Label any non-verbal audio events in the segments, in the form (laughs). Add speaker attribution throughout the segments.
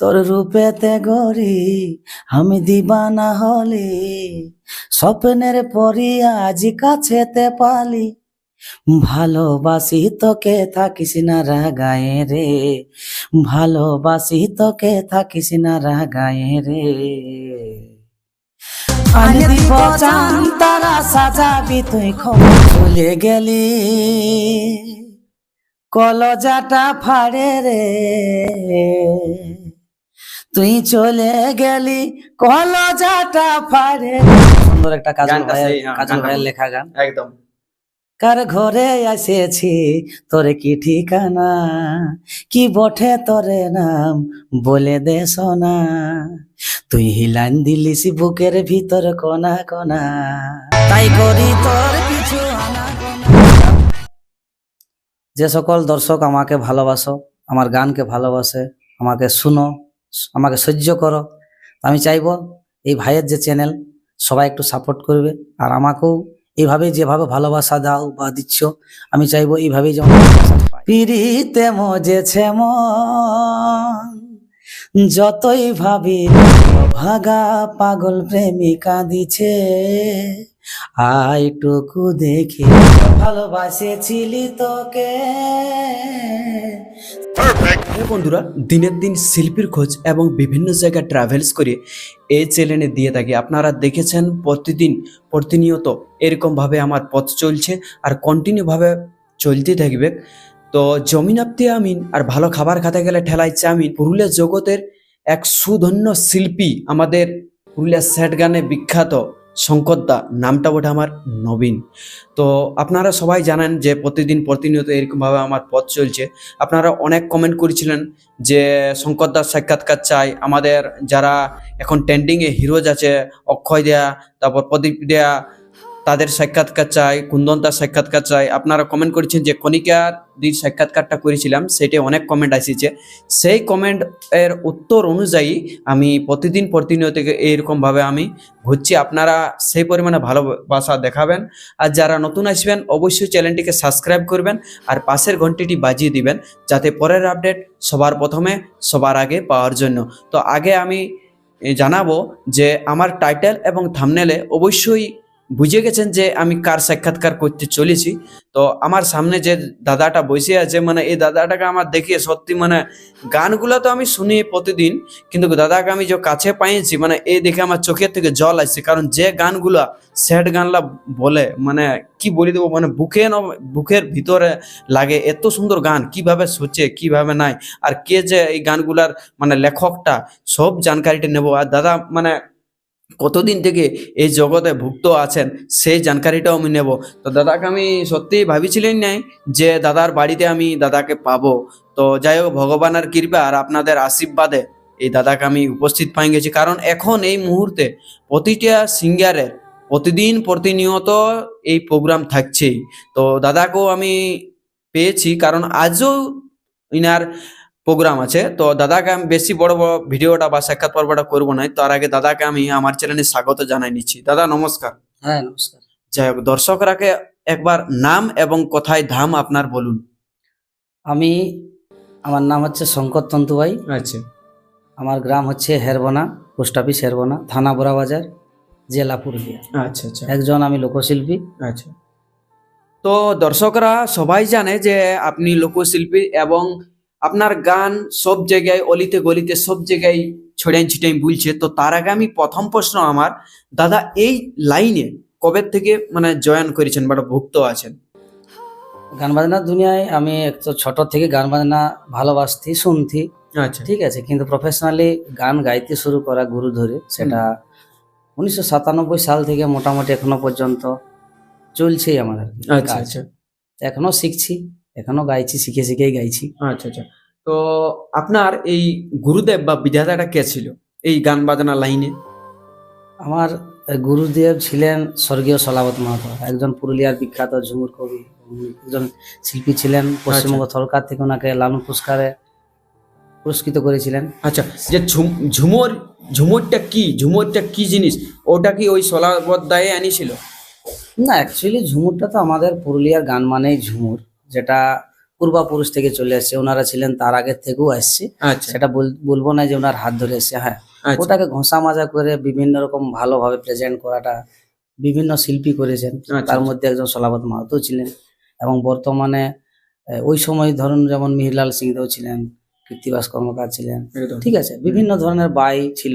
Speaker 1: তোর রূপেতে গরি আমি দিবানা হলে স্বপ্নের পরি আজ তে পালি ভালোবাসি তোকে থাকিস না রাগায় রে ভালোবাসি তোকে থাকিস না রাগায় রে তারা সাজাবি তুই খবর গেলি কলজাটা ফাড়ে রে তুই চলে গেলি কলজাটা পারে
Speaker 2: সুন্দর একটা কাজল ভাইয়ের হ্যাঁ, কাজল ভাইয়ের লেখা গান একদম
Speaker 1: কার ঘরে এসেছি তোরে কি ঠিকানা কি বঠে তোরে নাম বলে দে সোনা তুই হিলান দিলিস বুকের ভিতর কোনা কোনা তাই করি তোর কিছু
Speaker 2: যে সকল দর্শক আমাকে ভালোবাসো আমার গানকে ভালোবাসে আমাকে শুনো আমাকে সহ্য করো আমি চাইব এই ভাইয়ের যে চ্যানেল সবাই একটু সাপোর্ট করবে আর আমাকেও এইভাবে যেভাবে ভালোবাসা দাও বা দিচ্ছ আমি চাইবো এইভাবেই যেমন
Speaker 1: পিড়িতে মজেছে যতই ভাবি ভাগা পাগল প্রেমিকা দিছে আইটুকু দেখে ভালোবাসেছিলি তোকে
Speaker 2: বন্ধুরা দিনের দিন শিল্পীর খোঁজ এবং বিভিন্ন জায়গায় ট্রাভেলস করে এই চ্যানেলে দিয়ে থাকি আপনারা দেখেছেন প্রতিদিন প্রতিনিয়ত এরকমভাবে আমার পথ চলছে আর কন্টিনিউভাবে চলতে থাকবে তো জমিন আপতি আমিন আর ভালো খাবার খাতে গেলে ঠেলাই চামিন পুরুলিয়া জগতের এক সুধন্য শিল্পী আমাদের পুরুলিয়া স্যাট গানে বিখ্যাত শঙ্করদা নামটা ওটা আমার নবীন তো আপনারা সবাই জানেন যে প্রতিদিন প্রতিনিয়ত এরকমভাবে আমার পথ চলছে আপনারা অনেক কমেন্ট করেছিলেন যে শঙ্করদার সাক্ষাৎকার চাই আমাদের যারা এখন ট্রেন্ডিংয়ে হিরোজ আছে অক্ষয় দেয়া তারপর প্রদীপ দেয়া তাদের সাক্ষাৎকার চাই কুন্দন তার সাক্ষাৎকার চাই আপনারা কমেন্ট করেছেন যে কণিকার দির সাক্ষাৎকারটা করেছিলাম সেটি অনেক কমেন্ট আসিছে সেই কমেন্ট এর উত্তর অনুযায়ী আমি প্রতিদিন প্রতিনিয়ত এইরকমভাবে আমি ঘুরছি আপনারা সেই পরিমাণে ভালোবাসা দেখাবেন আর যারা নতুন আসবেন অবশ্যই চ্যানেলটিকে সাবস্ক্রাইব করবেন আর পাশের ঘন্টিটি বাজিয়ে দিবেন যাতে পরের আপডেট সবার প্রথমে সবার আগে পাওয়ার জন্য তো আগে আমি জানাবো যে আমার টাইটেল এবং থামনেলে অবশ্যই বুঝে গেছেন যে আমি কার সাক্ষাৎকার করতে চলেছি তো আমার সামনে যে দাদাটা বসে আছে মানে এই দাদাটাকে আমার দেখিয়ে সত্যি মানে গানগুলো তো আমি শুনি প্রতিদিন কিন্তু দাদাকে আমি যে কাছে পাইছি মানে এই দেখে আমার চোখের থেকে জল আসছে কারণ যে গানগুলা স্যাড গানলা বলে মানে কি বলি দেবো মানে বুকে বুকের ভিতরে লাগে এত সুন্দর গান কিভাবে সোচে কিভাবে নাই আর কে যে এই গানগুলার মানে লেখকটা সব জানকারিটা নেব আর দাদা মানে কতদিন থেকে এই জগতে ভুক্ত আছেন সেই জানকারিটাও আমি নেব তো দাদাকে আমি সত্যি ভাবিছিলেন নাই যে দাদার বাড়িতে আমি দাদাকে পাবো তো যাই হোক ভগবানের কৃপা আর আপনাদের আশীর্বাদে এই দাদাকে আমি উপস্থিত পাই গেছি কারণ এখন এই মুহূর্তে প্রতিটা সিঙ্গারের প্রতিদিন প্রতিনিয়ত এই প্রোগ্রাম থাকছেই তো দাদাকেও আমি পেয়েছি কারণ আজও ইনার প্রোগ্রাম আছে তো দাদাকে আমি বেশি বড় বড় ভিডিওটা বা সাক্ষাৎ পর্বটা করবো না তার আগে দাদাকে আমি আমার চ্যানেলে স্বাগত জানাই নিচ্ছি দাদা নমস্কার হ্যাঁ নমস্কার যাই হোক দর্শকরাকে একবার নাম এবং কোথায় ধাম আপনার বলুন
Speaker 3: আমি আমার নাম হচ্ছে শঙ্কর তন্তু ভাই আচ্ছা আমার গ্রাম হচ্ছে হেরবনা পোস্ট অফিস হেরবনা থানা বোরা বাজার জেলা পুরুলিয়া আচ্ছা আচ্ছা একজন আমি লোকশিল্পী আচ্ছা
Speaker 2: তো দর্শকরা সবাই জানে যে আপনি লোকশিল্পী এবং আপনার গান সব জায়গায় অলিতে গলিতে সব জায়গায় ছড়াই ছিটাই বুলছে তো তার আগে আমি প্রথম প্রশ্ন আমার দাদা এই লাইনে কবে থেকে মানে জয়েন করেছেন বা ভুক্ত আছেন
Speaker 3: গান বাজনার দুনিয়ায় আমি একটু ছোট থেকে গান বাজনা ভালোবাসতি শুনতি আচ্ছা ঠিক আছে কিন্তু প্রফেশনালি গান গাইতে শুরু করা গুরু ধরে সেটা উনিশশো সাতানব্বই সাল থেকে মোটামুটি এখনো পর্যন্ত চলছেই আমার আচ্ছা আচ্ছা এখনো শিখছি এখনো গাইছি শিখে শিখেই গাইছি আচ্ছা আচ্ছা
Speaker 2: তো আপনার এই গুরুদেব বা বিধাতাটা কে ছিল এই গান বাজনা লাইনে
Speaker 3: আমার গুরুদেব ছিলেন স্বর্গীয় সলাবত মাহাতো একজন পুরুলিয়ার বিখ্যাত ঝুমুর কবি একজন শিল্পী ছিলেন আচ্ছা। পশ্চিমবঙ্গ সরকার থেকে ওনাকে লালন পুরস্কারে পুরস্কৃত করেছিলেন
Speaker 2: আচ্ছা যে ঝুমুর ঝুমুরটা কি ঝুমুরটা কি জিনিস ওটা কি ওই সলাবত দায়ে আনিছিল
Speaker 3: না অ্যাকচুয়ালি ঝুমুরটা তো আমাদের পুরুলিয়ার গান মানেই ঝুমুর যেটা পূর্বাপুরুষ থেকে চলে আসছে ওনারা ছিলেন তার আগে থেকেও আসছে আচ্ছা। সেটা বলবো না যে ওনার হাত ধরে এসছে হ্যাঁ আচ্ছা। ওটাকে ঘষা মাজা করে বিভিন্ন রকম ভালোভাবে প্রেজেন্ট করাটা বিভিন্ন শিল্পী করেছেন আচ্ছা। তার মধ্যে একজন সলাবত মাহাতো ছিলেন এবং বর্তমানে ওই সময় ধরুন যেমন মিহিরলাল সিংদেও ছিলেন কীর্তিবাস কর্মকার ছিলেন ঠিক আছে বিভিন্ন ধরনের বাই ছিল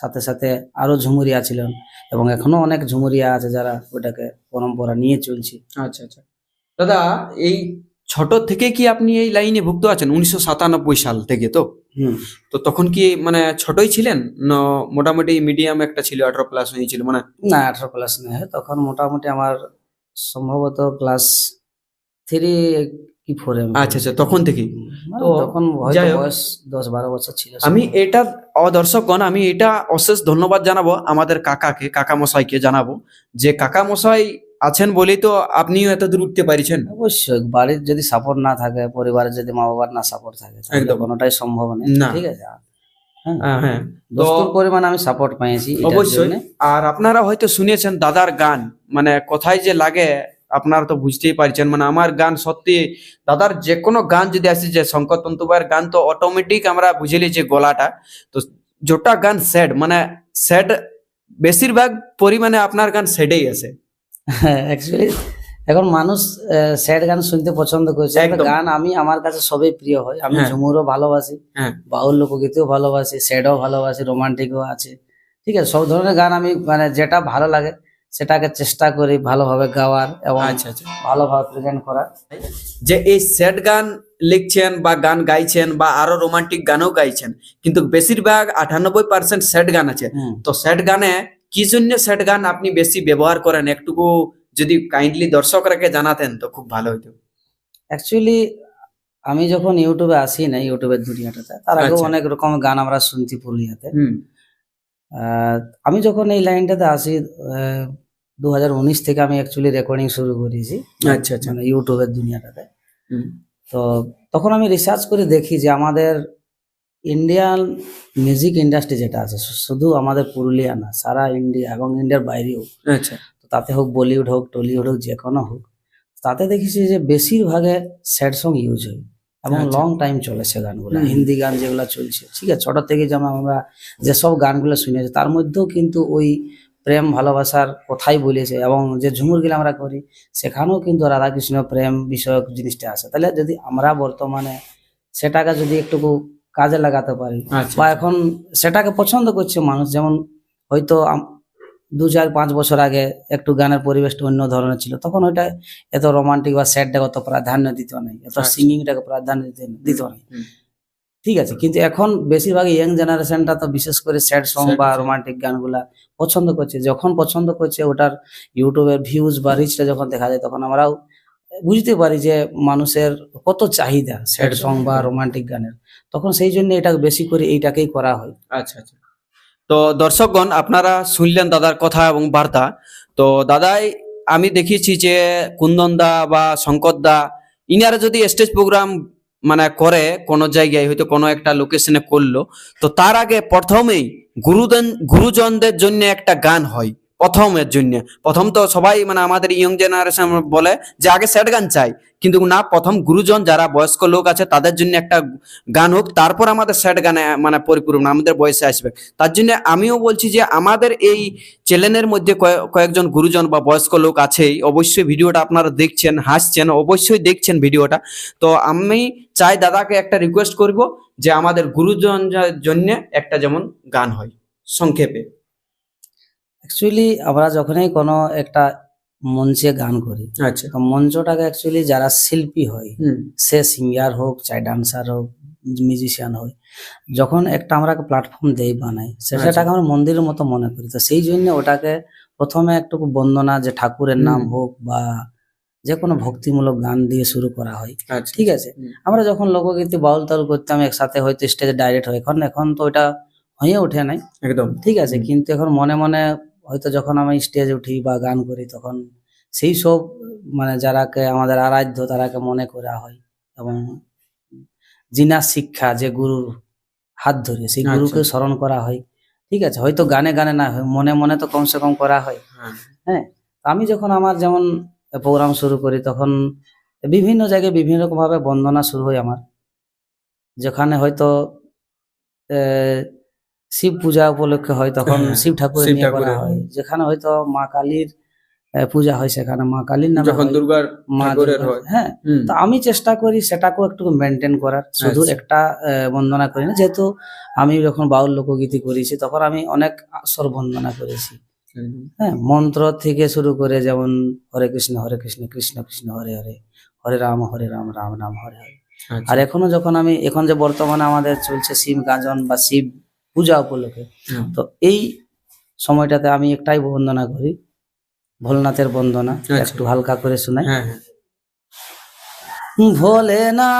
Speaker 3: সাথে সাথে আরো ঝুমুরিয়া ছিলেন এবং এখনো অনেক ঝুমুরিয়া আছে যারা ওটাকে পরম্পরা নিয়ে চলছে
Speaker 2: আচ্ছা আচ্ছা দাদা এই ছোট থেকে কি আপনি এই লাইনে ভুক্ত আছেন উনিশশো সাতানব্বই সাল থেকে তো তো তখন কি মানে ছোটই ছিলেন না মোটামুটি মিডিয়াম একটা ছিল আঠারো প্লাস হয়েছিল মানে
Speaker 3: না আঠারো প্লাস নয় তখন মোটামুটি আমার সম্ভবত ক্লাস থ্রি কি ফোর
Speaker 2: আচ্ছা আচ্ছা তখন থেকে মানে
Speaker 3: তো তখন বয়স দশ বারো বছর ছিল
Speaker 2: আমি এটা অদর্শকগণ আমি এটা অশেষ ধন্যবাদ জানাবো আমাদের কাকাকে কাকা মশাইকে জানাবো যে কাকা মশাই আছেন বলেই তো আপনিও এত দূর উঠতে পারছেন
Speaker 3: অবশ্যই বাড়ির যদি সাপোর্ট না থাকে পরিবারের যদি মা বাবার না সাপোর্ট থাকে কোনোটাই সম্ভব না ঠিক আছে
Speaker 2: সাপোর্ট হ্যাঁ। হ্যাঁ। পেয়েছি অবশ্যই আর আপনারা হয়তো শুনেছেন দাদার গান মানে কোথায় যে লাগে আপনারা তো বুঝতেই পারছেন মানে আমার গান সত্যি দাদার যে কোনো গান যদি আসে যে শঙ্কর তন্তুবাইয়ের গান তো অটোমেটিক আমরা বুঝেলি যে গলাটা তো যেটা গান স্যাড মানে স্যাড বেশিরভাগ পরিমাণে আপনার গান স্যাডেই আছে
Speaker 3: অ্যাকচুয়ালি (laughs) এখন মানুষ স্যাড গান শুনতে পছন্দ করছে গান আমি আমার কাছে সবই প্রিয় হয় আমি হ্যাঁ। ঝুমুরও ভালোবাসি হ্যাঁ। বাউল লোকগীতিও ভালোবাসি স্যাডও ভালোবাসি রোমান্টিকও আছে ঠিক আছে সব ধরনের গান আমি মানে যেটা ভালো লাগে সেটাকে চেষ্টা করি ভালোভাবে গাওয়ার এবং আচ্ছা, আচ্ছা। ভালোভাবে প্রেজেন্ট করার
Speaker 2: যে এই স্যাড গান লিখছেন বা গান গাইছেন বা আরো রোমান্টিক গানও গাইছেন কিন্তু বেশিরভাগ আটানব্বই পার্সেন্ট স্যাড গান আছে তো স্যাড গানে কি জন্য সেট গান আপনি বেশি ব্যবহার করেন একটুকু যদি কাইন্ডলি দর্শকরাকে জানাতেন তো খুব ভালো হইতো
Speaker 3: অ্যাকচুয়ালি আমি যখন ইউটিউবে আসি না ইউটিউবের দুনিয়াটাতে তার আগে আচ্ছা। অনেক রকম গান আমরা শুনছি পুরুলিয়াতে আমি যখন এই লাইনটাতে আসি দু থেকে আমি অ্যাকচুয়ালি রেকর্ডিং শুরু করেছি আচ্ছা আচ্ছা মানে ইউটিউবের দুনিয়াটাতে তো তখন আমি রিসার্চ করে দেখি যে আমাদের ইন্ডিয়ান মিউজিক ইন্ডাস্ট্রি যেটা আছে শুধু আমাদের পুরুলিয়া না সারা ইন্ডিয়া এবং ইন্ডিয়ার বাইরেও আচ্ছা তাতে হোক বলিউড হোক টলিউড হোক যে কোনো হোক তাতে দেখেছি যে বেশিরভাগে স্যাড সং ইউজ হয় এবং লং টাইম চলে সে গানগুলো হিন্দি গান যেগুলো চলছে ঠিক আছে ছোটো থেকে যেমন আমরা যেসব গানগুলো শুনেছি তার মধ্যেও কিন্তু ওই প্রেম ভালোবাসার কথাই বলেছে এবং যে ঝুমুরগুলো আমরা করি সেখানেও কিন্তু রাধাকৃষ্ণ প্রেম বিষয়ক জিনিসটা আছে তাহলে যদি আমরা বর্তমানে সেটাকে যদি একটুকু কাজে লাগাতে পারি আচ্ছা, বা আচ্ছা। এখন সেটাকে পছন্দ করছে মানুষ যেমন হয়তো দু চার পাঁচ বছর আগে একটু গানের পরিবেশটা অন্য ধরনের ছিল তখন ওইটা এত রোমান্টিক বা স্যাডটাকে অত প্রাধান্য দিত নেই এত সিঙ্গিংটাকে আচ্ছা। প্রাধান্য দিত নেই ঠিক আছে কিন্তু এখন বেশিরভাগ ইয়াং জেনারেশনটা তো বিশেষ করে স্যাড সং বা রোমান্টিক গানগুলা পছন্দ করছে যখন পছন্দ করছে ওটার ইউটিউবের ভিউজ বা রিচটা যখন দেখা যায় তখন আমরাও বুঝতে পারি যে মানুষের কত চাহিদা স্যাড সং আচ্ছা, বা রোমান্টিক আচ্ছা। গানের তখন সেই জন্য এটা বেশি করে এইটাকেই করা হয়
Speaker 2: আচ্ছা আচ্ছা তো দর্শকগণ আপনারা শুনলেন দাদার কথা এবং বার্তা তো দাদাই আমি দেখিয়েছি যে কুন্দন দা বা শঙ্করদা ইনারা যদি স্টেজ প্রোগ্রাম মানে করে কোনো জায়গায় হয়তো কোনো একটা লোকেশনে করলো তো তার আগে প্রথমেই গুরুজন গুরুজনদের জন্য একটা গান হয় প্রথমের জন্য প্রথম তো সবাই মানে আমাদের ইয়ং জেনারেশন বলে যে আগে স্যাড গান চাই কিন্তু না প্রথম গুরুজন যারা বয়স্ক লোক আছে তাদের জন্য একটা গান হোক তারপর আমাদের স্যাড গানে মানে পরিপূর্ণ আমাদের বয়সে আসবে তার জন্য আমিও বলছি যে আমাদের এই চ্যানেলের মধ্যে কয়েকজন গুরুজন বা বয়স্ক লোক আছেই অবশ্যই ভিডিওটা আপনারা দেখছেন হাসছেন অবশ্যই দেখছেন ভিডিওটা তো আমি চাই দাদাকে একটা রিকোয়েস্ট করব যে আমাদের গুরুজন জন্য একটা যেমন গান হয় সংক্ষেপে
Speaker 3: অ্যাকচুয়ালি আমরা যখনই কোনো একটা মঞ্চে গান করি আচ্ছা মঞ্চটাকে অ্যাকচুয়ালি যারা শিল্পী হয় সে সিঙ্গার হোক চাই ডান্সার হোক মিউজিশিয়ান হোক যখন একটা আমরা প্ল্যাটফর্ম দেই বানাই আচ্ছা। সেটাকে আমরা মন্দিরের মতো মনে করি তো সেই জন্য ওটাকে প্রথমে একটু বন্দনা যে ঠাকুরের নাম হোক বা যে কোনো ভক্তিমূলক গান দিয়ে শুরু করা হয় আচ্ছা। ঠিক আছে আমরা যখন লোকগীতি বাউল তাউল করতাম একসাথে হয়তো স্টেজে ডাইরেক্ট হয় এখন এখন তো ওটা হয়ে ওঠে নাই একদম ঠিক আছে কিন্তু এখন মনে মনে হয়তো যখন আমি স্টেজ উঠি বা গান করি তখন সেই সব মানে যারাকে আমাদের আরাধ্য তারাকে মনে করা হয় এবং জিনা শিক্ষা যে গুরুর হাত ধরে সেই আচ্ছা। গুরুকে স্মরণ করা হয় ঠিক আছে হয়তো গানে গানে না হয় মনে মনে তো কমসে কম করা হয় হ্যাঁ, হ্যাঁ? আমি যখন আমার যেমন প্রোগ্রাম শুরু করি তখন বিভিন্ন জায়গায় বিভিন্ন রকমভাবে বন্দনা শুরু হয় আমার যেখানে হয়তো শিব পূজা উপলক্ষে হয় তখন হ্যাঁ, শিব ঠাকুর হয় যেখানে হয়তো মা কালীর পূজা হয় সেখানে মা কালীর নামে
Speaker 2: যখন দুর্গার মা
Speaker 3: হ্যাঁ তো আমি চেষ্টা করি সেটাকেও একটু মেনটেন করার শুধু একটা বন্দনা করি না যেহেতু আমি যখন বাউল লোকগীতি করেছি তখন আমি অনেক আসর বন্দনা করেছি হ্যাঁ মন্ত্র থেকে শুরু করে যেমন হরে কৃষ্ণ হরে কৃষ্ণ কৃষ্ণ কৃষ্ণ হরে হরে হরে রাম হরে রাম রাম রাম হরে হরে আচ্ছা। আর এখনো যখন আমি এখন যে বর্তমানে আমাদের চলছে শিব গাজন বা শিব পূজা উপলক্ষে তো এই সময়টাতে আমি একটাই বন্দনা করি ভোলনাথের বন্দনা আচ্ছা। একটু হালকা করে শোনাই হ্যাঁ, হ্যাঁ। ভোলেনা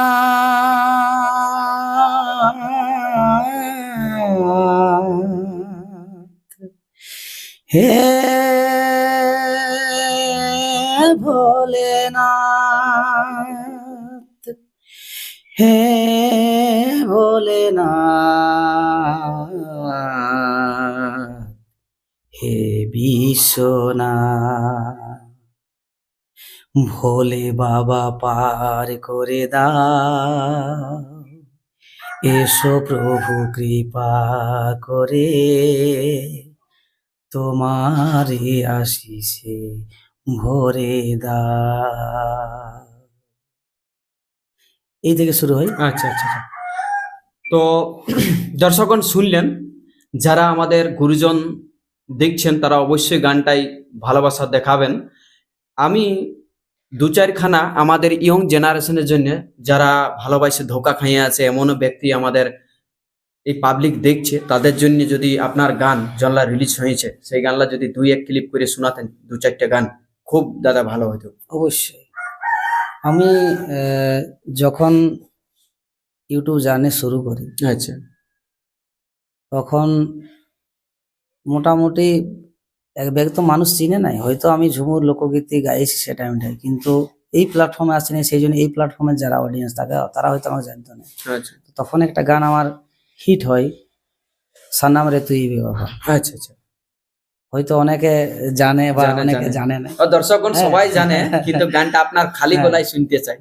Speaker 3: হে ভোলে হে ভোলে না হে বিশ্বনা ভোলে বাবা পার করে দা এসো প্রভু কৃপা করে তোমার আসিসে ভরে দা এই থেকে শুরু হয়
Speaker 2: আচ্ছা আচ্ছা, আচ্ছা। তো দর্শকগণ শুনলেন যারা আমাদের গুরুজন দেখছেন তারা অবশ্যই গানটাই ভালোবাসা দেখাবেন আমি দু চারখানা আমাদের ইয়ং জেনারেশনের জন্য যারা ভালোবাসে ধোকা খাইয়ে আছে এমনও ব্যক্তি আমাদের এই পাবলিক দেখছে তাদের জন্য যদি আপনার গান জল্লা রিলিজ হয়েছে সেই গানলা যদি দুই এক ক্লিপ করে শোনাতেন দু চারটা গান খুব দাদা ভালো হতো
Speaker 3: অবশ্যই আমি যখন ইউটিউব জার্নি শুরু করি আচ্ছা তখন মোটামুটি এক ব্যাগ তো মানুষ চিনে নাই হয়তো আমি ঝুমুর লোকগীতি গাইছি সে টাইমটাই কিন্তু এই প্ল্যাটফর্মে আসেনি সেই জন্য এই প্ল্যাটফর্মের যারা অডিয়েন্স থাকে তারা হয়তো আমার জানতো না আচ্ছা। তখন একটা গান আমার হিট হয় সানাম রে তুই বিবাহ আচ্ছা আচ্ছা হয়তো অনেকে জানে বা অনেকে জানে না
Speaker 2: দর্শক হ্যাঁ। সবাই জানে কিন্তু গানটা আপনার খালি হ্যাঁ। গলায় শুনতে চাই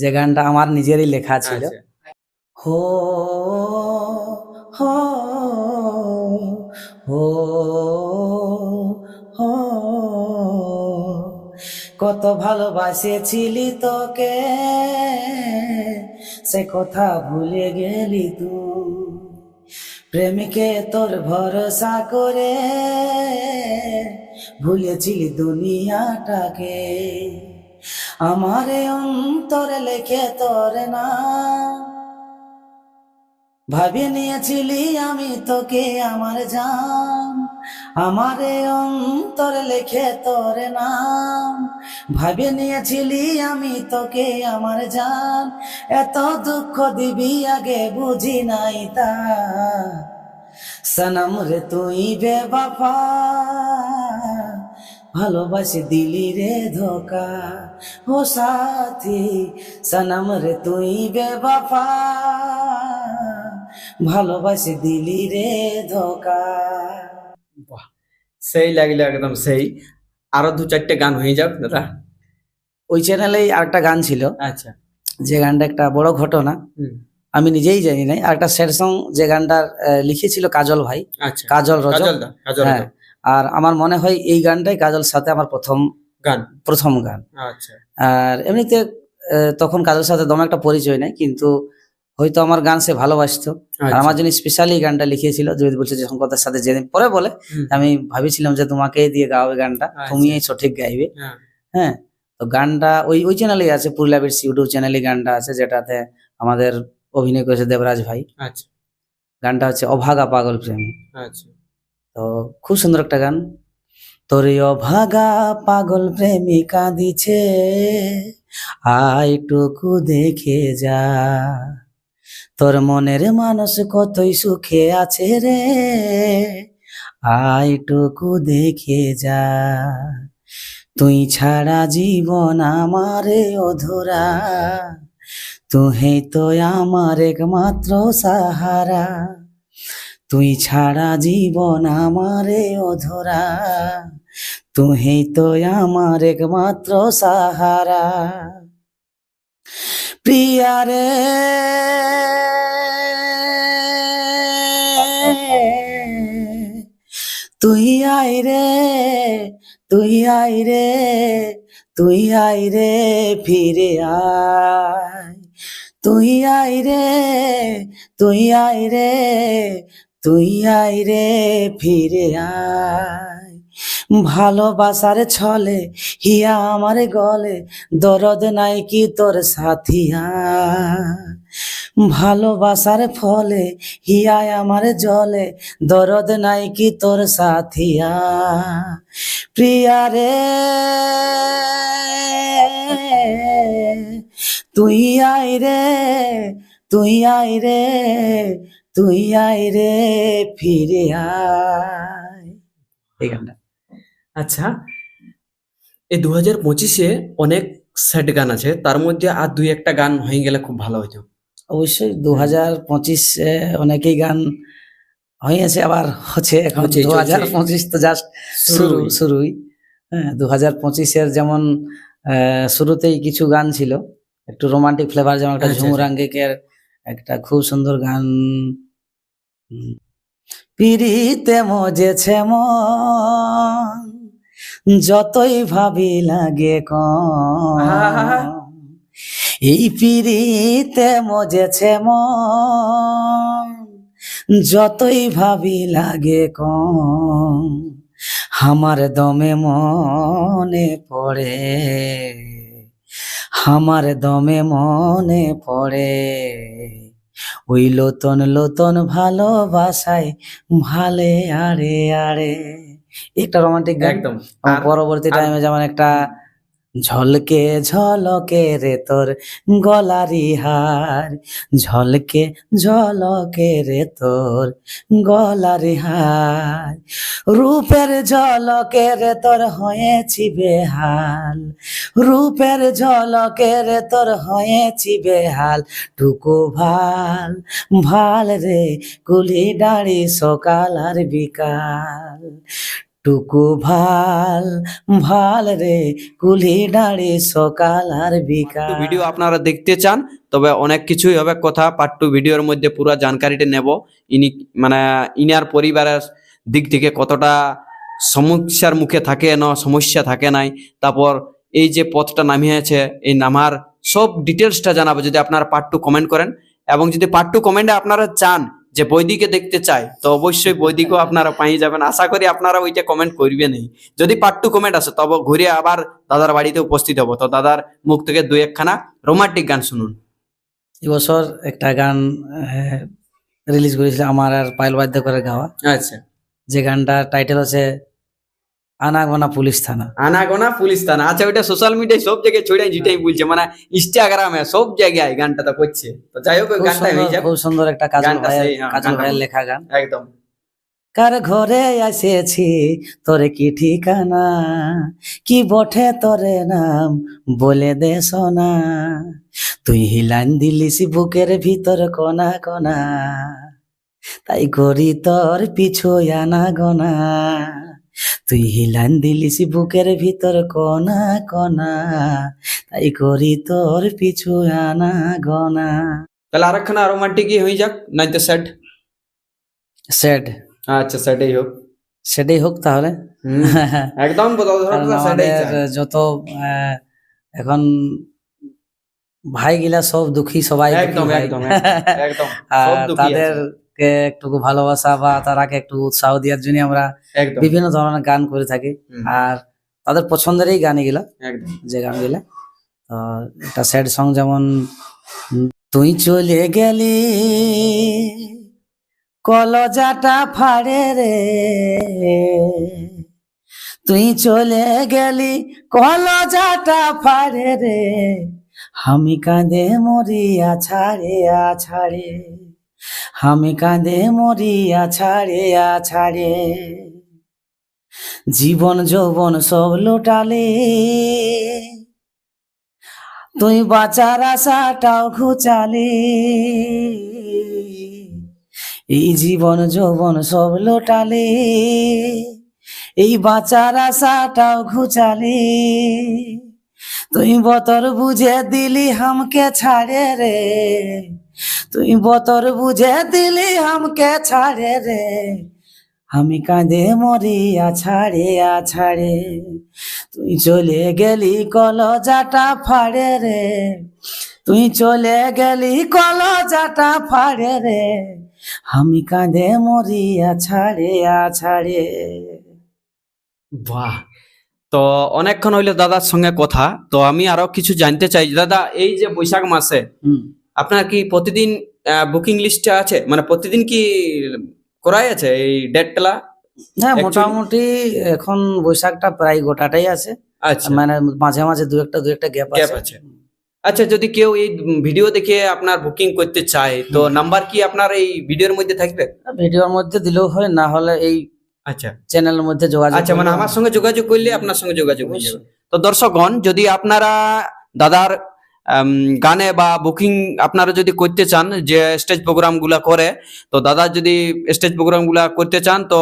Speaker 3: যে গানটা আমার নিজেরই লেখা আচ্ছা। ছিল
Speaker 1: হো হো হো কত ভালোবাসেছিলি তোকে সে কথা ভুলে গেলি তু প্রেমিকে তোর ভরসা করে ভুলেছিলি দুনিয়াটাকে আমারে অন্তরে লেখে তোর না ভাবি নিয়েছিলি আমি তোকে আমার জান আমারে অন্তরে লেখে তোর নাম ভাবি নিয়েছিলি আমি তোকে আমার জান এত দুঃখ দিবি আগে বুঝি নাই তা সনম রে তুই বেবাপা ভালোবাসে দিলি রে ধোকা ও সাথী সনম রে তুই বেবাফা ভালোবাসে দিলি রে ধোকা
Speaker 2: সেই লাগিলে একদম সেই আরো দু চারটে গান হয়ে যাক দাদা
Speaker 3: ওই চ্যানেলেই আরেকটা গান ছিল আচ্ছা যে গানটা একটা বড় ঘটনা আমি নিজেই জানি নাই আর একটা স্যাড সং যে গানটা লিখেছিল কাজল ভাই আচ্ছা। কাজল রজল হ্যাঁ আর আমার মনে হয় এই গানটাই কাজল সাথে আমার প্রথম গান প্রথম গান আচ্ছা। আর এমনিতে তখন কাজল সাথে দম একটা পরিচয় নাই কিন্তু হয়তো আমার গান সে ভালোবাসতো আর আচ্ছা। আমার জন্য স্পেশালি গানটা লিখিয়েছিল যদি বলছে যে শঙ্করদার সাথে যেদিন পরে বলে আমি ভাবিছিলাম যে তোমাকে দিয়ে গাওয়াবে গানটা আচ্ছা। তুমি সঠিক গাইবে হ্যাঁ।, হ্যাঁ তো গানটা ওই ওই চ্যানেলে আছে পুরুলিয়াবের ইউটিউব চ্যানেলে গানটা আছে যেটাতে আমাদের অভিনয় করেছে দেবরাজ ভাই আচ্ছা গানটা হচ্ছে অভাগা পাগল প্রেমী আচ্ছা তো খুব সুন্দর একটা গান তোর অভাগা পাগল প্রেমী কাঁদিছে আইটুকু দেখে যা তোর মনের মানুষ কতই সুখে আছে রে আইটুকু দেখে যা তুই ছাড়া জীবন আমারে অধরা তুহে তো আমার একমাত্র সাহারা তুই ছাড়া জীবন আমারে অধরা তুহি তো আমার একমাত্র সাহারা প্রিয়ারে তুই আই রে তুই আই রে তুই আই রে ফিরে আয় তুই আই রে তুই আই রে তুই আয় রে ফিরে আয় ভালোবাসার ছলে হিয়া আমার গলে দরদ নাই কি তোর সাথিয়া ভালোবাসার ফলে হিয়া আমার জলে দরদ নাই কি তোর সাথিয়া প্রিয়া রে তুই আই রে তুই আয় রে তুই আয় রে ফিরে আয়
Speaker 2: এই গানটা আচ্ছা এই দু হাজার পঁচিশে অনেক সেট গান আছে তার মধ্যে আর দুই একটা গান হয়ে গেলে খুব ভালো হতো
Speaker 3: অবশ্যই দু হাজার পঁচিশে অনেকেই গান হয়েছে আবার হচ্ছে এখন দু হাজার পঁচিশ তো জাস্ট শুরু শুরুই হ্যাঁ দু হাজার পঁচিশের যেমন শুরুতেই কিছু গান ছিল একটু রোমান্টিক ফ্লেভার যেমন একটা আচ্ছা, আচ্ছা। ঝুমুরাঙ্গিকের একটা খুব সুন্দর গান পিড়িতে মজেছে মন যতই ভাবি লাগে কম এই পিড়িতে মজেছে মন যতই ভাবি লাগে কম আমার দমে মনে পড়ে আমার দমে মনে পড়ে ওই লোতন লোতন ভালোবাসায় ভালে আরে আরে একটা রোমান্টিক একদম পরবর্তী টাইমে যেমন একটা ঝলকে ঝলকে রে তোর গলারি হার ঝলকে ঝলকে রে তোর গলারি হার রূপের ঝলকে রে তোর হয়েছি বেহাল রূপের ঝলকে রে তোর হয়েছি বেহাল টুকু ভাল ভাল রে কুলি ডাড়ি সকাল আর বিকাল টুকু ভাল ভাল রে কুলি ডাড়ি সকাল আর বিকাল
Speaker 2: ভিডিও আপনারা দেখতে চান তবে অনেক কিছুই হবে কথা পার্ট টু ভিডিওর মধ্যে পুরো জানকারিটা নেব ইনি মানে ইনার পরিবারের দিক থেকে কতটা সমস্যার মুখে থাকে না সমস্যা থাকে নাই তারপর এই যে পথটা নামিয়েছে এই নামার সব ডিটেলসটা জানাবো যদি আপনারা পার্ট টু কমেন্ট করেন এবং যদি পার্ট টু কমেন্টে আপনারা চান যে বৈদিকে দেখতে চাই তো অবশ্যই বৈদিকও আপনারা পাই যাবেন আশা করি আপনারা ওইটা কমেন্ট করবেনই যদি পার্ট টু কমেন্ট আসে তবে ঘুরে আবার দাদার বাড়িতে উপস্থিত হবো তো দাদার মুখ থেকে দু একখানা রোমান্টিক গান শুনুন
Speaker 3: এবছর একটা গান রিলিজ করেছিল আমার আর পায়েল বাধ্য করে গাওয়া আচ্ছা যে গানটার টাইটেল আছে আনাগোনা পুলিশ থানা
Speaker 2: আনাগোনা পুলিশ থানা আচ্ছা ওইটা সোশ্যাল মিডিয়ায় সব জায়গায় ছড়াই জিটাই বলছে মানে ইনস্টাগ্রামে সব জায়গায় গানটা তো করছে তো যাই হোক ওই গানটা হয়ে যাক খুব
Speaker 3: সুন্দর একটা কাজ ভাইয়ের হ্যাঁ, কাজ ভাইয়ের লেখা গান একদম কার ঘরে আসেছি তোরে কি ঠিকানা কি বঠে তোরে নাম বলে দে সোনা তুই হিলান দিলিস বুকের ভিতর কোনা কোনা তাই করি তোর পিছু আনা গোনা তুই হিলান দিলিস বুকের ভিতর কনা কনা তাই করি তোর পিছু আনা গনা তাহলে আরেকখানা রোমান্টিকই হয়ে যাক নাইতে স্যাড স্যাড আচ্ছা স্যাডেই হোক সেটাই হোক তাহলে একদম যত এখন ভাই গিলা সব দুঃখী সবাই একদম একদম (laughs) আর তাদের একটু ভালোবাসা বা তারাকে একটু উৎসাহ দেওয়ার জন্য আমরা বিভিন্ন ধরনের গান করে থাকি আর তাদের পছন্দেরই গান এগুলা যে গানগুলা তো একটা স্যাড সং যেমন তুই চলে গেলি কলজাটা ফাড়ে রে তুই চলে গেলি কলজাটা ফাড়ে রে আমি কাঁদে মরিয়া ছাড়ে আছাড়ে আমি কাঁদে মরিয়া ছাড়ে ছাড়ে জীবন যৌবন সব লোটালে তুই বাঁচার আশাটাও ঘুচালে এই জীবন যৌবন সব লোটালে এই বাঁচার আশাটাও ঘুচালে তুই বতর বুঝে দিলি হামকে ছাড়ে রে তুই বতর বুঝে দিলি আমকে ছাড়ে রে আমি কাঁদে মরি আছাড়ে আছাড়ে তুই চলে গেলি কলজাটা ফাড়ে রে তুই চলে গেলি কলজাটা ফাড়ে রে আমি কাঁদে মরি আছাড়ে আছাড়ে বাহ তো অনেকক্ষণ হইলো দাদার সঙ্গে কথা তো আমি আরো কিছু জানতে চাই দাদা এই যে বৈশাখ মাসে আপনার কি প্রতিদিন বুকিং লিস্টটা আছে মানে প্রতিদিন কি করাই আছে এই ডেটটা হ্যাঁ মোটামুটি এখন বৈশাখটা প্রায় গোটাটাই আছে আচ্ছা মানে মাঝে মাঝে দু একটা দু একটা গ্যাপ আছে আচ্ছা যদি কেউ এই ভিডিও দেখে আপনার বুকিং করতে চায় তো নাম্বার কি আপনার এই ভিডিওর মধ্যে থাকবে ভিডিওর মধ্যে দিলেও হয় না হলে এই আচ্ছা চ্যানেলের মধ্যে যোগাযোগ আচ্ছা মানে আমার সঙ্গে যোগাযোগ করলে আপনার সঙ্গে যোগাযোগ হয়ে যাবে তো দর্শকগণ যদি আপনারা দাদার গানে বা বুকিং আপনারা যদি করতে চান যে স্টেজ প্রোগ্রামগুলা করে তো দাদা যদি স্টেজ প্রোগ্রামগুলা করতে চান তো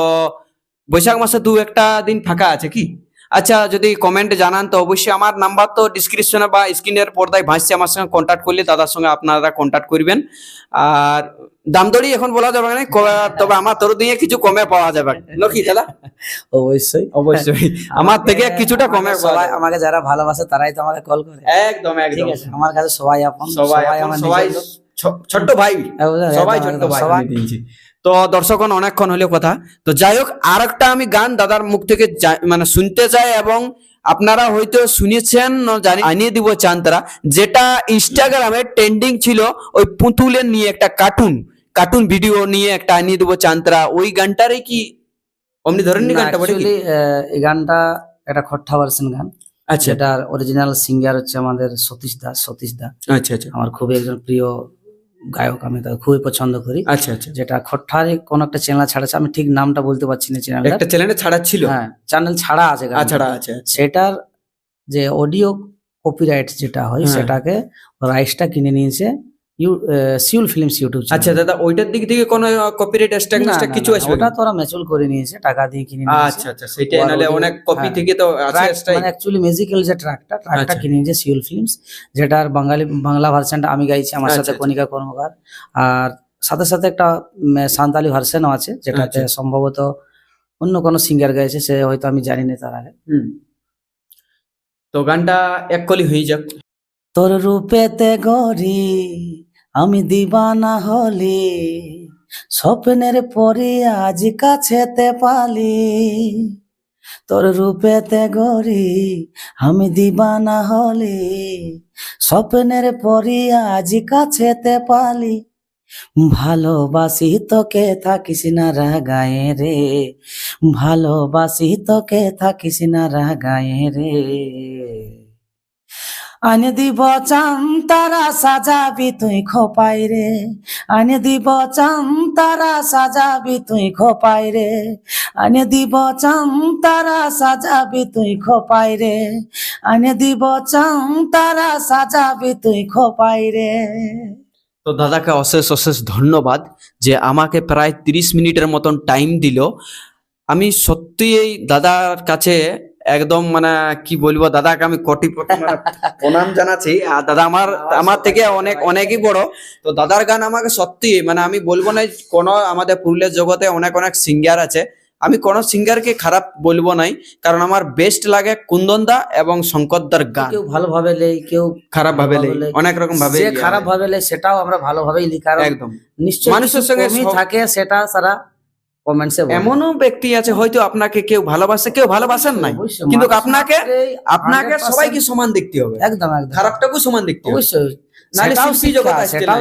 Speaker 3: বৈশাখ মাসে দু একটা দিন ফাঁকা আছে কি আচ্ছা যদি কমেন্ট জানান তো অবশ্যই আমার নাম্বার তো ডিসক্রিপশনে বা স্ক্রিনের পর্দায় ভাসছে আমার সঙ্গে কন্ট্যাক্ট করলে দাদার সঙ্গে আপনারা কন্ট্যাক্ট করবেন আর দাম দড়ি এখন বলা যাবে না তবে আমার তোর দিয়ে কিছু কমে পাওয়া যাবে লক্ষ্মী দাদা অবশ্যই অবশ্যই (laughs) আমার থেকে কিছুটা কমে সবাই আমাকে যারা ভালোবাসে তারাই তো আমাকে কল করে একদম একদম আমার কাছে সবাই আপন সবাই সবাই ছোট্ট ভাই হ্যাঁ, সবাই হ্যাঁ, ছোট্ট হ্যাঁ, ভাই তো দর্শক অনেকক্ষণ হলো কথা তো যাই হোক আর একটা আমি গান দাদার মুখ থেকে মানে শুনতে চাই এবং আপনারা হয়তো শুনেছেন জানি আনিয়ে দিব চান তারা যেটা ইনস্টাগ্রামে ট্রেন্ডিং ছিল ওই পুতুলের নিয়ে একটা কার্টুন কার্টুন ভিডিও নিয়ে একটা আনিয়ে দেবো চান্তরা ওই গানটারে কি অমনি নি গানটা বলি এই গানটা একটা খট্টা ভার্সন গান আচ্ছা এটা অরিজিনাল সিঙ্গার হচ্ছে আমাদের সতীশ দাস সতীশ দা আচ্ছা আচ্ছা আমার খুবই একজন প্রিয় গায়ক আমি তাকে খুবই পছন্দ করি আচ্ছা আচ্ছা যেটা খট্টারে কোন একটা চ্যানেল ছাড়াছে আমি ঠিক নামটা বলতে পারছি না চ্যানেল একটা চ্যানেলে ছাড়া ছিল হ্যাঁ চ্যানেল ছাড়া আছে আচ্ছা আছে সেটার যে অডিও কপিরাইট যেটা হয় হ্যাঁ। সেটাকে রাইটসটা কিনে নিয়েছে ইউ সিউল ফিল্মস ইউটিউব আচ্ছা দাদা ওইটার দিক থেকে কোনো কপিরাইট স্ট্যাক স্ট্যাক কিছু আসবে ওটা তো ওরা করে নিয়েছে টাকা দিয়ে কিনে আচ্ছা আচ্ছা সেটা নালে অনেক কপি হ্যাঁ। থেকে তো আছে স্ট্রাইক মানে অ্যাকচুয়ালি মিউজিক্যাল যে ট্র্যাকটা ট্র্যাকটা আচ্ছা। কিনে নিয়েছে সিউল ফিল্মস যেটার বাঙালি বাংলা ভার্সনটা আমি গাইছি আমার সাথে আচ্ছা, আচ্ছা। কণিকা কর্মকার আর সাথে সাথে একটা সান্তালি ভার্সনও আছে যেটাতে সম্ভবত অন্য কোনো সিঙ্গার গাইছে সে হয়তো আমি জানি না তার আগে তো গানটা এক হয়ে যাক তোর রূপেতে গরি আমি দিবানা হলে স্বপ্নের পরে আজ কাছেতে পালি তোর রূপেতে গরি আমি দিবানা হলে স্বপ্নের পরে আজ কাছেতে পালি ভালোবাসি তোকে থাকিস না রাগায়ে রে ভালোবাসি তোকে থাকিস না রাগায়ে রে আনে দিব চাম তারা সাজাবি তুই খোপাই রে আনে দিব চাম তারা সাজাবি তুই খোপাই রে আনে দিব চাম তারা সাজাবি তুই খোপাই রে আনে দিব চাম তারা সাজাবি তুই খোপাই রে তো দাদাকে অশেষ অশেষ ধন্যবাদ যে আমাকে প্রায় ৩০ মিনিটের মতন টাইম দিল আমি সত্যি এই দাদার কাছে একদম মানে কি বলবো দাদাকে আমি কোটি মানে প্রণাম জানাচ্ছি আর দাদা আমার আমার থেকে অনেক অনেকই বড় তো দাদার গান আমাকে সত্যি মানে আমি বলবো না কোনো আমাদের পুরুলিয়ার জগতে অনেক অনেক সিঙ্গার আছে আমি কোনো সিঙ্গারকে খারাপ বলবো নাই কারণ আমার বেস্ট লাগে কুন্দনদা এবং শঙ্করদার গান কেউ ভালোভাবে লেই কেউ খারাপ ভাবে লেই অনেক রকম ভাবে যে খারাপ ভাবে লেই সেটাও আমরা ভালোভাবেই লিখার একদম নিশ্চয় মানুষের সঙ্গে থাকে সেটা সারা কমেন্টসে এমনও ব্যক্তি আছে হয়তো আপনাকে কেউ ভালোবাসে কেউ ভালোবাসেন নাই কিন্তু আপনাকে আপনাকে সবাইকে সমান দেখতে হবে একদম খারাপটাকেও সমান দেখতে হবে অবশ্যই সেটাও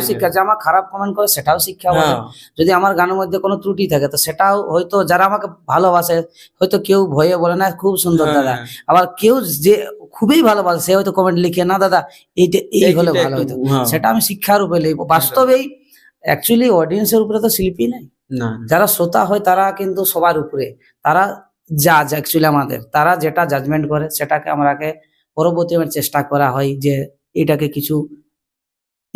Speaker 3: হ্যাঁ। যদি আমার গানের মধ্যে কোনো ত্রুটি থাকে তো সেটাও হয়তো যারা আমাকে ভালোবাসে হয়তো কেউ ভয়ে বলে না খুব সুন্দর হ্যাঁ, দাদা হ্যাঁ। আবার কেউ যে খুবই ভালোবাসে সে হয়তো কমেন্ট লিখে না দাদা এইটা এই হলে ভালো হইতো সেটা আমি শিক্ষার উপরে লিখবো বাস্তবেই অ্যাকচুয়ালি অডিয়েন্সের উপরে তো শিল্পী নাই না যারা শ্রোতা হয় তারা কিন্তু সবার উপরে তারা জাজ অ্যাকচুয়ালি আমাদের তারা যেটা জাজমেন্ট করে সেটাকে আমরাকে পরবর্তী চেষ্টা করা হয় যে এটাকে কিছু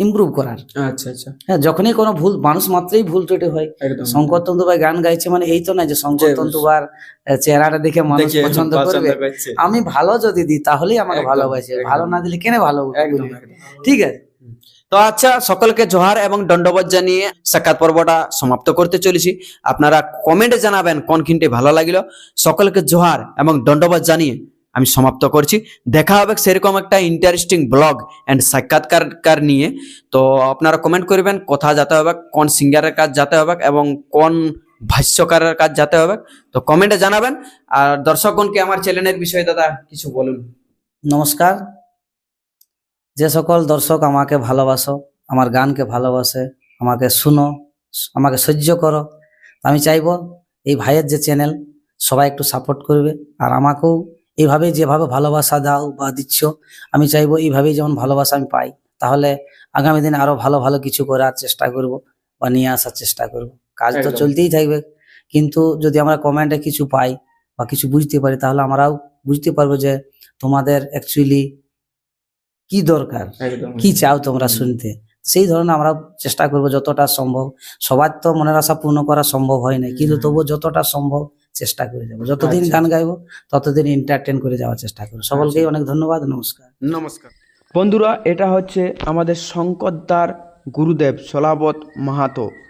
Speaker 3: ইমপ্রুভ করার আচ্ছা আচ্ছা হ্যাঁ যখনই কোনো ভুল মানুষ মাত্রই ভুল ত্রুটি হয় শঙ্কর তন্তু ভাই গান গাইছে মানে এই তো না যে শঙ্কর তন্তু চেহারাটা দেখে মানুষ পছন্দ করবে আমি ভালো যদি দিই তাহলেই আমাকে ভালোবাসে ভালো না দিলে কেন ভালো ঠিক আছে তো আচ্ছা সকলকে জোহার এবং দণ্ডবত জানিয়ে সাক্ষাৎ পর্বটা সমাপ্ত করতে চলেছি আপনারা কমেন্টে জানাবেন কোনখিনটি ভালো লাগিল সকলকে জোহার এবং দণ্ডবত জানিয়ে আমি সমাপ্ত করছি দেখা হবে সেরকম একটা ইন্টারেস্টিং ব্লগ অ্যান্ড সাক্ষাৎকার নিয়ে তো আপনারা কমেন্ট করবেন কোথা যেতে হবে কোন সিঙ্গারের কাজ যেতে হবে এবং কোন ভাষ্যকারের কাজ যেতে হবে তো কমেন্টে জানাবেন আর দর্শকগণকে আমার চ্যানেলের বিষয়ে দাদা কিছু বলুন নমস্কার যে সকল দর্শক আমাকে ভালোবাসো আমার গানকে ভালোবাসে আমাকে শুনো আমাকে সহ্য করো আমি চাইব এই ভাইয়ের যে চ্যানেল সবাই একটু সাপোর্ট করবে আর আমাকেও এইভাবে যেভাবে ভালোবাসা দাও বা দিচ্ছ আমি চাইবো এইভাবেই যেমন ভালোবাসা আমি পাই তাহলে আগামী দিন আরও ভালো ভালো কিছু করার চেষ্টা করব বা নিয়ে আসার চেষ্টা করব কাজ তো চলতেই থাকবে কিন্তু যদি আমরা কমেন্টে কিছু পাই বা কিছু বুঝতে পারি তাহলে আমরাও বুঝতে পারবো যে তোমাদের অ্যাকচুয়ালি কি দরকার কি চাও তোমরা শুনতে সেই ধরনের আমরা চেষ্টা করব যতটা সম্ভব সবার তো মনের আশা পূর্ণ করা সম্ভব হয় না কিন্তু তবুও যতটা সম্ভব চেষ্টা করে যাবো যতদিন আচ্ছা। গান গাইবো ততদিন এন্টারটেন করে যাওয়ার চেষ্টা করবো সকলকেই আচ্ছা। অনেক ধন্যবাদ নমস্কার নমস্কার বন্ধুরা এটা হচ্ছে আমাদের শঙ্করদার গুরুদেব সলাবত মাহাতো